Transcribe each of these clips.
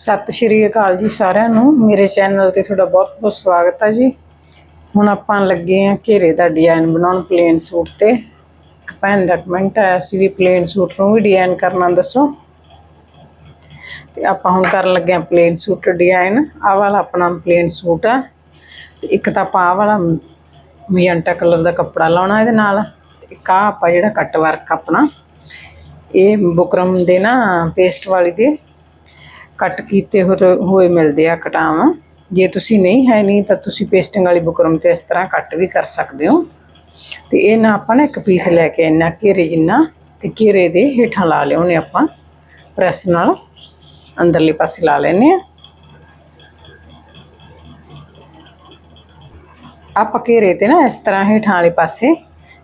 ਸਤਿ ਸ਼੍ਰੀ ਅਕਾਲ ਜੀ ਸਾਰਿਆਂ ਨੂੰ। ਮੇਰੇ ਚੈਨਲ ਤੇ ਤੁਹਾਡਾ ਬਹੁਤ ਬਹੁਤ ਸਵਾਗਤ ਹੈ ਜੀ। ਹੁਣ ਆਪਾਂ ਲੱਗੇ ਆ ਘੇਰੇ ਦਾ ਡਿਜ਼ਾਈਨ ਬਣਾਉਣ ਪਲੇਨ ਸੂਟ ਤੇ। ਇੱਕ ਭੈਣ ਦਾ ਕਮੈਂਟ ਆਇਆ ਸੀ ਵੀ ਪਲੇਨ ਸੂਟ ਨੂੰ ਵੀ ਡਿਜ਼ਾਈਨ ਕਰਨਾ ਦੱਸੋ। ਤੇ ਆਪਾਂ ਹੁਣ ਕਰਨ ਲੱਗੇ ਆ ਪਲੇਨ ਸੂਟ ਡਿਜ਼ਾਈਨ ਆਹ ਵਾਲਾ ਆਪਣਾ ਪਲੇਨ ਸੂਟ ਆ। ਤੇ ਇੱਕ ਤਾਂ ਆਪਾਂ ਆਹ ਵਾਲਾ ਮਜੰਟਾ ਕਲਰ ਦਾ ਕੱਪੜਾ ਲਾਉਣਾ ਇਹਦੇ ਨਾਲ। ਇੱਕ ਆਹ ਆਪਾਂ ਜਿਹੜਾ ਕੱਟ ਵਰਕ ਆਪਣਾ, ਇਹ ਬੁਕਰਮ ਦੇ ਨਾ ਪੇਸਟ ਵਾਲੀ ਦੇ। ਕੱਟ ਕੀਤੇ ਹੋਏ ਹੋਏ ਮਿਲਦੇ ਆ ਕਟਾਵਾਂ। ਜੇ ਤੁਸੀਂ ਨਹੀਂ ਹੈ ਨਹੀਂ, ਤਾਂ ਤੁਸੀਂ ਪੇਸਟਿੰਗ ਵਾਲੀ ਬੁਕਰਮ ਤੇ ਇਸ ਤਰ੍ਹਾਂ ਕੱਟ ਵੀ ਕਰ ਸਕਦੇ ਹੋ। ਤੇ ਇਹ ਨਾ ਆਪਾਂ ਨਾ ਇੱਕ ਪੀਸ ਲੈ ਕੇ ਇੰਨਾ ਘੇਰੇ ਜਿੰਨਾ ਤੇ ਘੇਰੇ ਦੇ ਹੇਠਾਂ ਲਾ ਲਿਓਨੇ ਆਪਾਂ। ਪ੍ਰੈਸ ਨਾਲ ਅੰਦਰਲੇ ਪਾਸੇ ਲਾ ਲੈਨੇ ਆ। ਆਪਾਂ ਘੇਰੇ ਤੇ ਨਾ ਇਸ ਤਰ੍ਹਾਂ ਹੇਠਾਂ ਵਾਲੇ ਪਾਸੇ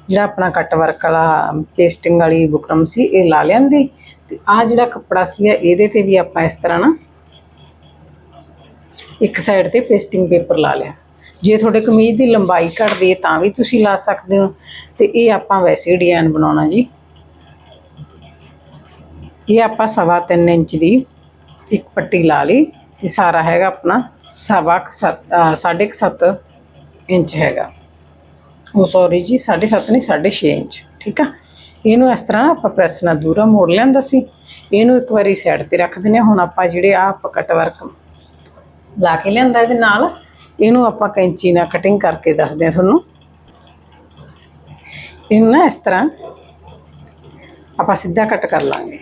ਜਿਹੜਾ ਆਪਣਾ ਕੱਟ ਵਰਕ ਵਾਲਾ ਪੇਸਟਿੰਗ ਵਾਲੀ ਬੁਕਰਮ ਸੀ, ਇਹ ਲਾ ਲਿਆਂਦੀ। ਤੇ ਆ ਜਿਹੜਾ ਕੱਪੜਾ ਸੀਗਾ, ਇਹਦੇ ਤੇ ਵੀ ਆਪਾਂ ਇਸ ਤਰ੍ਹਾਂ ਨਾ ਇੱਕ ਸਾਈਡ ਤੇ ਪੇਸਟਿੰਗ ਪੇਪਰ ਲਾ ਲਿਆ। ਜੇ ਤੁਹਾਡੇ ਕਮੀਜ਼ ਦੀ ਲੰਬਾਈ ਘਟਦੀ ਹੈ ਤਾਂ ਵੀ ਤੁਸੀਂ ਲਾ ਸਕਦੇ ਹੋ। ਤੇ ਇਹ ਆਪਾਂ ਵੈਸੇ ਡਿਜ਼ਾਈਨ ਬਣਾਉਣਾ ਜੀ। ਇਹ ਆਪਾਂ ਸਵਾ ਤਿੰਨ ਇੰਚ ਦੀ ਇੱਕ ਪੱਟੀ ਲਾ ਲਈ। ਤੇ ਸਾਰਾ ਹੈਗਾ ਆਪਣਾ ਸਵਾ ਕੁ ਸੱਤ, ਅਹ ਸਾਢੇ ਕੁ ਸੱਤ ਇੰਚ ਹੈਗਾ। ਉਹ ਸੌਰੀ ਜੀ 7.5 ਨਹੀਂ 6.5 ਇੰਚ, ਠੀਕ ਆ? ਇਹਨੂੰ ਇਸ ਤਰ੍ਹਾਂ ਆਪਾਂ ਪ੍ਰੈਸ ਨਾਲ ਦੂਰਾ ਮੋੜ ਲੈਂਦਾ ਸੀ। ਇਹਨੂੰ ਇੱਕ ਵਾਰੀ ਸਾਈਡ ਤੇ ਰੱਖ ਦਿੰਦੇ ਹਾਂ। ਹੁਣ ਆਪਾਂ ਜਿਹੜੇ ਆ ਆਪਾਂ ਕੱਟ ਵਰਕ ਲਾ ਕੇ ਲਿਆਂਦਾ ਇਹਦੇ ਨਾਲ, ਇਹਨੂੰ ਆਪਾਂ ਕੈਂਚੀ ਨਾਲ ਕਟਿੰਗ ਕਰਕੇ ਦੱਸਦੇ ਹਾਂ ਤੁਹਾਨੂੰ। ਇਹਨੂੰ ਨਾ ਇਸ ਤਰ੍ਹਾਂ ਆਪਾਂ ਸਿੱਧਾ ਕੱਟ ਕਰ ਲਾਂਗੇ।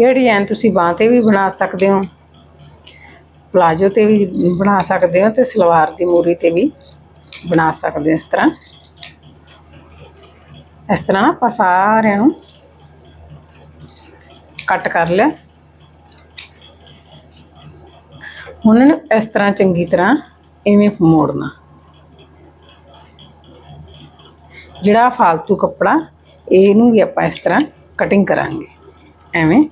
ਇਹ ਡਿਜ਼ਾਈਨ ਤੁਸੀਂ ਬਾਂਹ ਤੇ ਵੀ ਬਣਾ ਸਕਦੇ ਹੋ। ਪਲਾਜੋ ਤੇ ਵੀ ਬਣਾ ਸਕਦੇ ਹੋ ਤੇ ਸਲਵਾਰ ਦੀ ਮੂਰੀ ਤੇ ਵੀ ਬਣਾ ਸਕਦੇ ਹੋ ਇਸ ਤਰ੍ਹਾਂ। ਇਸ ਤਰ੍ਹਾਂ ਆਪਾਂ ਸਾਰਿਆਂ ਨੂੰ ਕੱਟ ਕਰ ਲਿਆ। ਹੁਣ ਇਹਨੂੰ ਇਸ ਤਰ੍ਹਾਂ ਚੰਗੀ ਤਰ੍ਹਾਂ ਇਵੇਂ ਮੋੜਨਾ। ਜਿਹੜਾ ਫालतू ਕੱਪੜਾ, ਇਹਨੂੰ ਵੀ ਆਪਾਂ ਇਸ ਤਰ੍ਹਾਂ ਕਟਿੰਗ ਕਰਾਂਗੇ। ਐਵੇਂ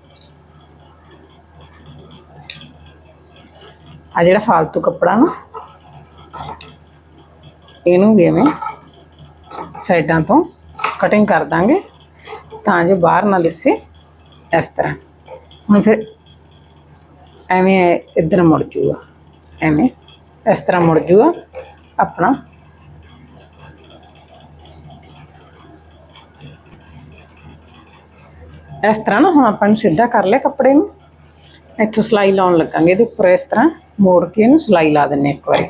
ਆ ਜਿਹੜਾ ਫालतू ਕੱਪੜਾ ਨਾ, ਇਹਨੂੰ ਵੀ ਐਵੇਂ ਸਾਈਡਾਂ ਤੋਂ ਕਟਿੰਗ ਕਰ ਦਾਂਗੇ ਤਾਂ ਜੋ ਬਾਹਰ ਨਾ ਦਿਸੇ ਇਸ ਤਰ੍ਹਾਂ। ਹੁਣ ਫਿਰ ਐਵੇਂ ਇੱਧਰ ਮੁੜ ਜੂਗਾ, ਐਵੇਂ ਇਸ ਤਰ੍ਹਾਂ ਮੁੜ ਜੂਗਾ ਆਪਣਾ। ਇਸ ਤਰ੍ਹਾਂ ਨਾ ਹੁਣ ਆਪਾਂ ਨੂੰ ਸਿੱਧਾ ਕਰ ਲਿਆ ਕੱਪੜੇ ਨੂੰ। ਇੱਥੋਂ ਸਲਾਈ ਲਾਉਣ ਲੱਗਾਂਗੇ ਇਹਦੇ ਉੱਪਰ ਇਸ ਤਰ੍ਹਾਂ। ਮੋੜ ਕੇ ਇਹਨੂੰ ਸਲਾਈ ਲਾ ਦਿੰਨੇ ਇੱਕ ਵਾਰੀ।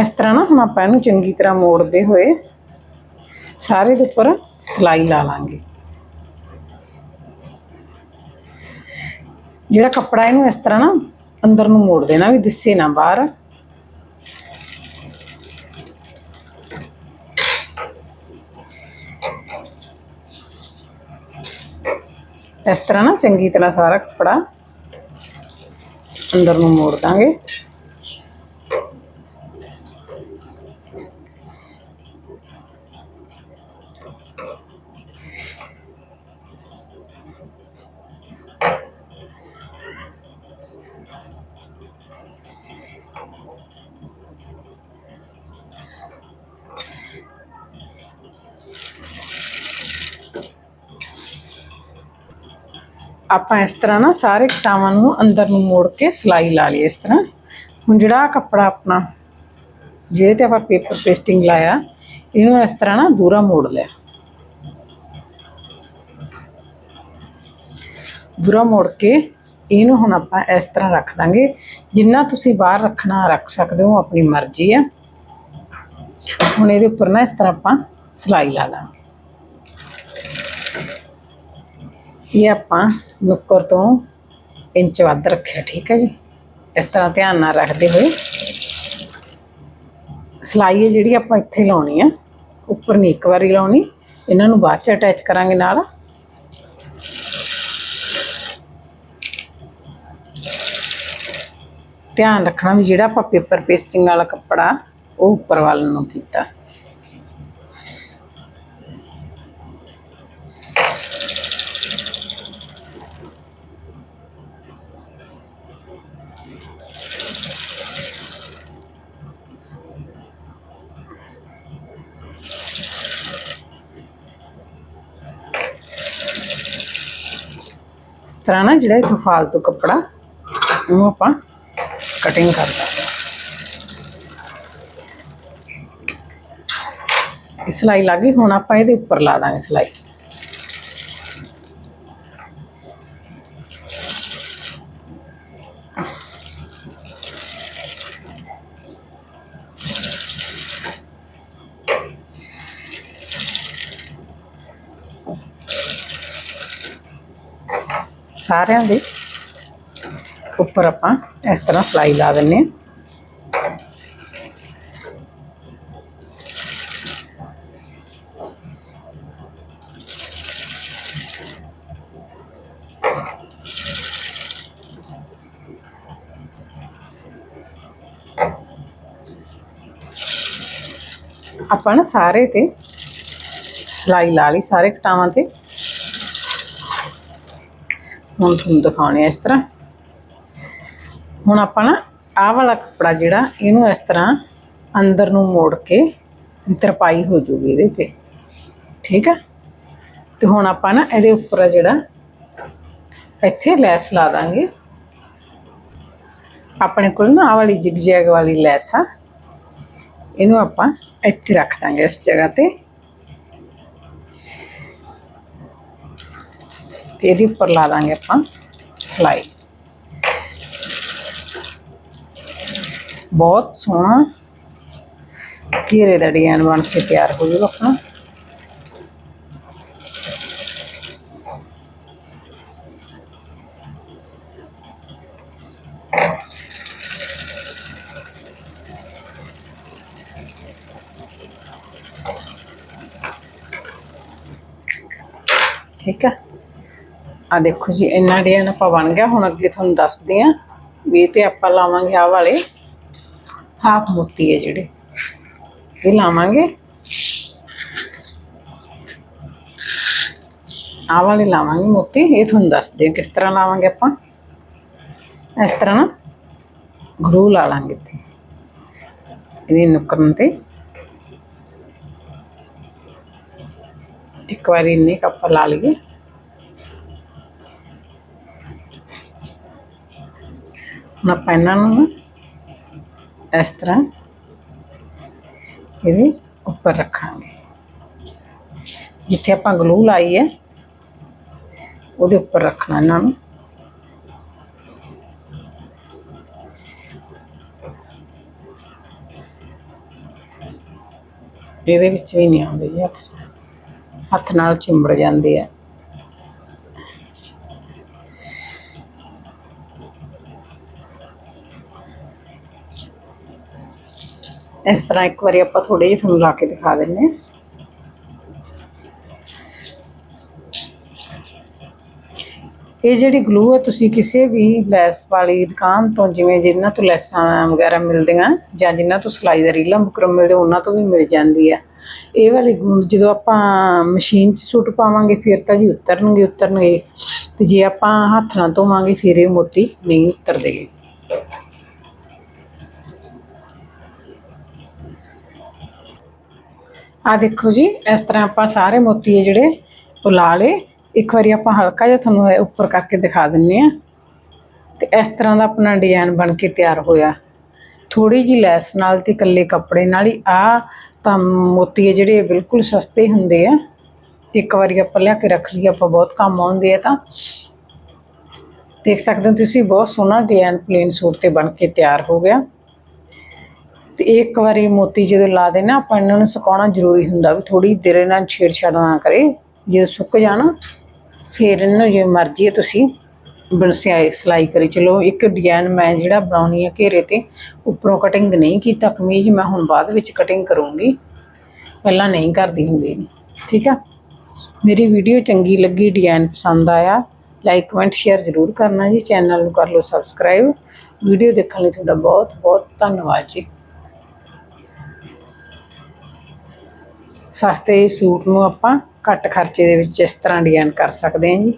ਇਸ ਤਰ੍ਹਾਂ ਨਾ ਹੁਣ ਆਪਾਂ ਇਹਨੂੰ ਚੰਗੀ ਤਰ੍ਹਾਂ ਮੋੜਦੇ ਹੋਏ ਸਾਰੇ ਦੇ ਉੱਪਰ ਸਲਾਈ ਲਾ ਲਾਂਗੇ। ਜਿਹੜਾ ਕੱਪੜਾ ਇਹਨੂੰ ਇਸ ਤਰ੍ਹਾਂ ਨਾ ਅੰਦਰ ਨੂੰ ਮੋੜ ਦੇਣਾ ਵੀ ਦਿਸੇ ਨਾ ਬਾਹਰ। ਇਸ ਤਰ੍ਹਾਂ ਨਾ ਚੰਗੀ ਤਰ੍ਹਾਂ ਸਾਰਾ ਕੱਪੜਾ ਅੰਦਰ ਨੂੰ ਮੋੜ ਦਾਂਗੇ। ਆਪਾਂ ਇਸ ਤਰ੍ਹਾਂ ਨਾ ਸਾਰੇ ਕਟਾਵਾਂ ਨੂੰ ਅੰਦਰ ਨੂੰ ਮੋੜ ਕੇ ਸਲਾਈ ਲਾ ਲਈ ਇਸ ਤਰ੍ਹਾਂ। ਹੁਣ ਜਿਹੜਾ ਕੱਪੜਾ ਆਪਣਾ ਜਿਹੜੇ ਤੇ ਆਪਾਂ ਪੇਪਰ ਪੇਸਟਿੰਗ ਲਾਇਆ, ਇਹਨੂੰ ਇਸ ਤਰ੍ਹਾਂ ਨਾ ਦੂਰਾ ਮੋੜ ਲਿਆ। ਦੂਰਾ ਮੋੜ ਕੇ ਇਹਨੂੰ ਹੁਣ ਆਪਾਂ ਇਸ ਤਰ੍ਹਾਂ ਰੱਖ ਦਾਂਗੇ, ਜਿੰਨਾ ਤੁਸੀਂ ਬਾਹਰ ਰੱਖਣਾ ਰੱਖ ਸਕਦੇ ਹੋ ਆਪਣੀ ਮਰਜ਼ੀ ਆ। ਹੁਣ ਇਹਦੇ ਉੱਪਰ ਨਾ ਇਸ ਤਰ੍ਹਾਂ ਆਪਾਂ ਸਲਾਈ ਲਾ ਦਾਂਗੇ। ਇਹ ਆਪਾਂ ਨੁੱਕਰ ਤੋਂ ਇੰਚ ਵੱਧ ਰੱਖਿਆ, ਠੀਕ ਹੈ ਜੀ? ਇਸ ਤਰ੍ਹਾਂ ਧਿਆਨ ਨਾਲ ਰੱਖਦੇ ਹੋਏ। ਸਲਾਈ ਹੈ ਜਿਹੜੀ ਆਪਾਂ ਇੱਥੇ ਲਾਉਣੀ ਆ, ਉੱਪਰ ਨਹੀਂ ਇੱਕ ਵਾਰੀ ਲਾਉਣੀ, ਇਹਨਾਂ ਨੂੰ ਬਾਅਦ ਚ ਅਟੈਚ ਕਰਾਂਗੇ ਨਾਲ। ਧਿਆਨ ਰੱਖਣਾ ਵੀ ਜਿਹੜਾ ਆਪਾਂ ਪੇਪਰ ਪੇਸਟਿੰਗ ਵਾਲਾ ਕੱਪੜਾ, ਉਹ ਉੱਪਰ ਵੱਲ ਨੂੰ ਕੀਤਾ। ਤਰ੍ਹਾਂ ਨਾ ਜਿਹੜਾ ਇਹ ਫਾਲਤੂ ਕੱਪੜਾ ਉਹ ਆਪਾਂ ਕਟਿੰਗ ਕਰ ਦਾਂਗੇ। ਇਹ ਸਿਲਾਈ ਲੱਗ ਹੁਣ ਆਪਾਂ ਇਹਦੇ ਉੱਪਰ ਲਾ ਦਾਂਗੇ ਸਿਲਾਈ। ਸਾਰਿਆਂ ਦੇ ਉੱਪਰ ਆਪਾਂ ਇਸ ਤਰ੍ਹਾਂ ਸਿਲਾਈ ਲਾ ਦਿੰਨੇ ਹਾਂ। ਆਪਾਂ ਨਾ ਸਾਰੇ ਤੇ ਸਿਲਾਈ ਲਾ ਲਈ, ਸਾਰੇ ਕਟਾਵਾਂ ਤੇ। ਹੁਣ ਤੁਹਾਨੂੰ ਦਿਖਾਉਣੇ ਇਸ ਤਰ੍ਹਾਂ। ਹੁਣ ਆਪਾਂ ਨਾ ਆਹ ਵਾਲਾ ਕੱਪੜਾ ਜਿਹੜਾ, ਇਹਨੂੰ ਇਸ ਤਰ੍ਹਾਂ ਅੰਦਰ ਨੂੰ ਮੋੜ ਕੇ ਤਰਪਾਈ ਹੋ ਜੂਗੀ ਇਹਦੇ ਤੇ। ਠੀਕ ਆ? ਤੇ ਹੁਣ ਆਪਾਂ ਨਾ ਇਹਦੇ ਉੱਪਰ ਜਿਹੜਾ, ਇੱਥੇ ਲੈਸ ਲਾ ਦਾਂਗੇ। ਆਪਣੇ ਕੋਲ ਨਾ ਆਹ ਵਾਲੀ ਜਿਗਜੈਗ ਵਾਲੀ ਲੈਸ ਆ। ਇਹਨੂੰ ਆਪਾਂ ਇੱਥੇ ਰੱਖ ਦਾਂਗੇ ਇਸ ਜਗ੍ਹਾ ਤੇ। ਇਹਦੇ ਉੱਪਰ ਲਾ ਦਾਂਗੇ ਆਪਾਂ ਸਿਲਾਈ। ਬਹੁਤ ਸੋਹਣਾ ਘੇਰੇ ਦਾ ਡਿਜ਼ਾਈਨ ਬਣ ਕੇ ਤਿਆਰ ਹੋ ਜਾਊਗਾ ਆਪਣਾ। ਠੀਕ ਹੈ ਆ ਦੇਖੋ ਜੀ, ਇੰਨਾ ਡਿਜ਼ਾਈਨ ਆਪਾਂ ਬਣ ਗਿਆ, ਹੁਣ ਅੱਗੇ ਤੁਹਾਨੂੰ ਦੱਸਦੇ ਆ ਵੀ ਇਹ ਤੇ ਆਪਾਂ ਲਾਵਾਂਗੇ ਆ ਵਾਲੇ। ਹਾਫ ਮੋਤੀ ਹੈ ਜਿਹੜੇ। ਇਹ ਲਾਵਾਂਗੇ। ਆ ਵਾਲੇ ਲਾਵਾਂਗੇ ਮੋਤੀ। ਇਹ ਤੁਹਾਨੂੰ ਦੱਸਦੇ ਆ ਕਿਸ ਤਰ੍ਹਾਂ ਲਾਵਾਂਗੇ ਆਪਾਂ। ਇਸ ਤਰ੍ਹਾਂ ਨਾ ਗਰੂ ਲਾ ਲਾਂਗੇ ਇੱਥੇ। ਇਹਦੀ ਨੁਕਰਨ ਤੇ। ਇੱਕ ਵਾਰੀ ਇੰਨੇ ਕੱਪ ਲਾ ਲਈਏ। ਹੁਣ ਆਪਾਂ ਇਹਨਾਂ ਨੂੰ ਨਾ ਇਸ ਤਰ੍ਹਾਂ ਇਹਦੇ ਉੱਪਰ ਰੱਖਾਂਗੇ ਜਿੱਥੇ ਆਪਾਂ ਗਲੂ ਲਾਈ ਹੈ ਉਹਦੇ ਉੱਪਰ ਰੱਖਣਾ ਇਹਨਾਂ ਨੂੰ ਇਹਦੇ ਵਿੱਚ ਵੀ ਨਹੀਂ ਆਉਂਦੇ ਜੀ ਹੱਥ ਹੱਥ ਨਾਲ ਚਿੰਬੜ ਜਾਂਦੇ ਆ ਇਸ ਤਰ੍ਹਾਂ ਇੱਕ ਵਾਰੀ ਆਪਾਂ ਥੋੜੇ ਜਿਹੇ ਤੁਹਾਨੂੰ ਲਾ ਕੇ ਦਿਖਾ ਦਿੰਨੇ ਹਾਂ। ਇਹ ਜਿਹੜੀ ਗਲੂ ਹੈ, ਤੁਸੀਂ ਕਿਸੇ ਵੀ ਲੈਸ ਵਾਲੀ ਦੁਕਾਨ ਤੋਂ ਜਿਵੇਂ ਜਿੰਨਾਂ ਤੋਂ ਲੈਸਾਂ ਵਗੈਰਾ ਮਿਲਦੀਆਂ ਜਾਂ ਜਿੰਨਾਂ ਤੋਂ ਸਿਲਾਈ ਦਾ ਰੀਲਾਂ ਬੁਕਰਮ ਮਿਲਦੇ, ਉਹਨਾਂ ਤੋਂ ਵੀ ਮਿਲ ਜਾਂਦੀ ਹੈ। ਇਹ ਵਾਲੀ glue ਜਦੋਂ ਆਪਾਂ ਮਸ਼ੀਨ 'ਚ ਸੂਟ ਪਾਵਾਂਗੇ, ਫਿਰ ਤਾਂ ਜੀ ਉਤਰਨਗੇ ਉਤਰਨਗੇ। ਤੇ ਜੇ ਆਪਾਂ ਹੱਥ ਨਾਲ ਧੋਵਾਂਗੇ, ਫਿਰ ਇਹ ਮੋਤੀ ਨਹੀਂ ਉਤਰਦੇਗੇ ਆ ਦੇਖੋ ਜੀ, ਇਸ ਤਰ੍ਹਾਂ ਆਪਾਂ ਸਾਰੇ ਮੋਤੀ ਜਿਹੜੇ ਉਹ ਲਾ ਲਏ। ਇੱਕ ਵਾਰੀ ਆਪਾਂ ਹਲਕਾ ਜਿਹਾ ਤੁਹਾਨੂੰ ਉੱਪਰ ਕਰਕੇ ਦਿਖਾ ਦਿੰਨੇ ਆ। ਤੇ ਇਸ ਤਰ੍ਹਾਂ ਦਾ ਆਪਣਾ ਡਿਜ਼ਾਈਨ ਬਣ ਕੇ ਤਿਆਰ ਹੋਇਆ। ਥੋੜੀ ਜੀ ਲੈਸ ਨਾਲ ਤੇ ਇਕੱਲੇ ਕੱਪੜੇ ਨਾਲ ਹੀ। ਆ ਤਾਂ ਮੋਤੀ ਜਿਹੜੇ ਬਿਲਕੁਲ ਸਸਤੇ ਹੁੰਦੇ ਆ। ਇੱਕ ਵਾਰੀ ਆਪਾਂ ਲਿਆ ਕੇ ਰੱਖ ਲਈ ਆਪਾਂ ਬਹੁਤ ਕੰਮ ਆਉਂਦੇ ਆ ਤਾਂ। ਦੇਖ ਸਕਦੇ ਹੋ ਤੁਸੀਂ, ਬਹੁਤ ਸੋਹਣਾ ਡਿਜ਼ਾਈਨ ਪਲੇਨ ਸੂਟ ਤੇ ਬਣ ਕੇ ਤਿਆਰ ਹੋ ਗਿਆ। ਤੇ ਇੱਕ ਵਾਰੀ ਮੋਤੀ ਜਦੋਂ ਲਾ ਦੇਣਾ, ਆਪਾਂ ਇਹਨਾਂ ਨੂੰ ਸੁਕਾਉਣਾ ਜ਼ਰੂਰੀ ਹੁੰਦਾ ਵੀ ਥੋੜੀ ਦੇਰ ਇਹਨਾਂ ਨੂੰ ਛੇੜਛਾੜ ਨਾ ਕਰੇ। ਜਦੋਂ ਸੁੱਕ ਜਾਣਾ, ਫਿਰ ਇਹਨੂੰ ਜੇ ਮਰਜ਼ੀ ਹੈ ਤੁਸੀਂ ਬਨਸਿਆਈ ਸਿਲਾਈ ਕਰੀ। ਚਲੋ ਇੱਕ ਡਿਜ਼ਾਈਨ ਮੈਂ ਜਿਹੜਾ ਬਣਾਉਣੀ ਹੈ ਘੇਰੇ ਤੇ, ਉੱਪਰੋਂ ਕਟਿੰਗ ਨਹੀਂ ਕੀਤਾ ਕਮੀਜ਼, ਮੈਂ ਹੁਣ ਬਾਅਦ ਵਿੱਚ ਕਟਿੰਗ ਕਰੂੰਗੀ। ਪਹਿਲਾਂ ਨਹੀਂ ਕਰਦੀ ਹੁੰਦੀ। ਠੀਕ ਆ? ਮੇਰੀ ਵੀਡੀਓ ਚੰਗੀ ਲੱਗੀ, ਡਿਜ਼ਾਈਨ ਪਸੰਦ ਆਇਆ ਲਾਈਕ ਕਮੈਂਟ ਸ਼ੇਅਰ ਜ਼ਰੂਰ ਕਰਨਾ ਜੀ। ਚੈਨਲ ਨੂੰ ਕਰ ਲਓ ਸਬਸਕ੍ਰਾਈਬ ਵੀਡੀਓ ਦੇਖਣ ਲਈ ਤੁਹਾਡਾ ਬਹੁਤ ਬਹੁਤ ਧੰਨਵਾਦ ਜੀ। ਸਸਤੇ ਸੂਟ ਨੂੰ ਆਪਾਂ ਘੱਟ ਖਰਚੇ ਦੇ ਵਿੱਚ ਇਸ ਤਰ੍ਹਾਂ ਡਿਜ਼ਾਈਨ ਕਰ ਸਕਦੇ ਹਾਂ ਜੀ।